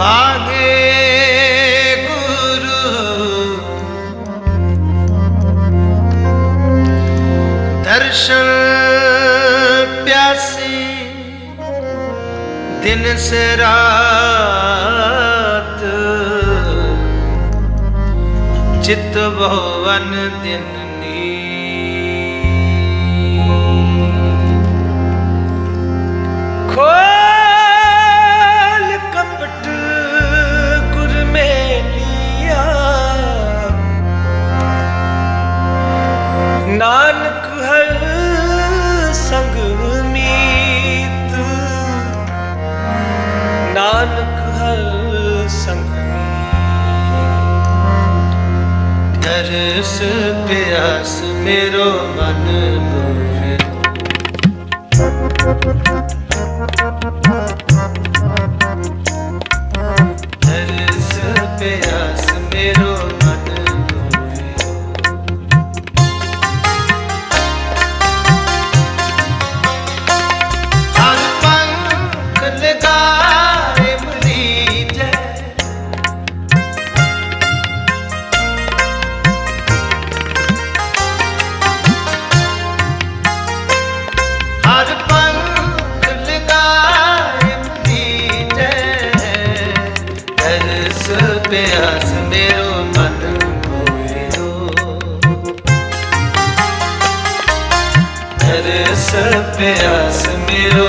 ਵਾਗੇ ਗੁਰੂ। ਦਰਸ਼ਨ ਪਿਆਸੀ ਦਿਨ ਸਰਾਤ ਚਿਤ ਭਵਨ ਦਿਨ ਨੀ ਖੋ ਤਰਸ ਪਿਆਸ ਮੇਰੋ ਮਨ ਬੋਲੇ ਲਹਿਰ ਸਭ ਪਿਆਸ ਮੇਰੋ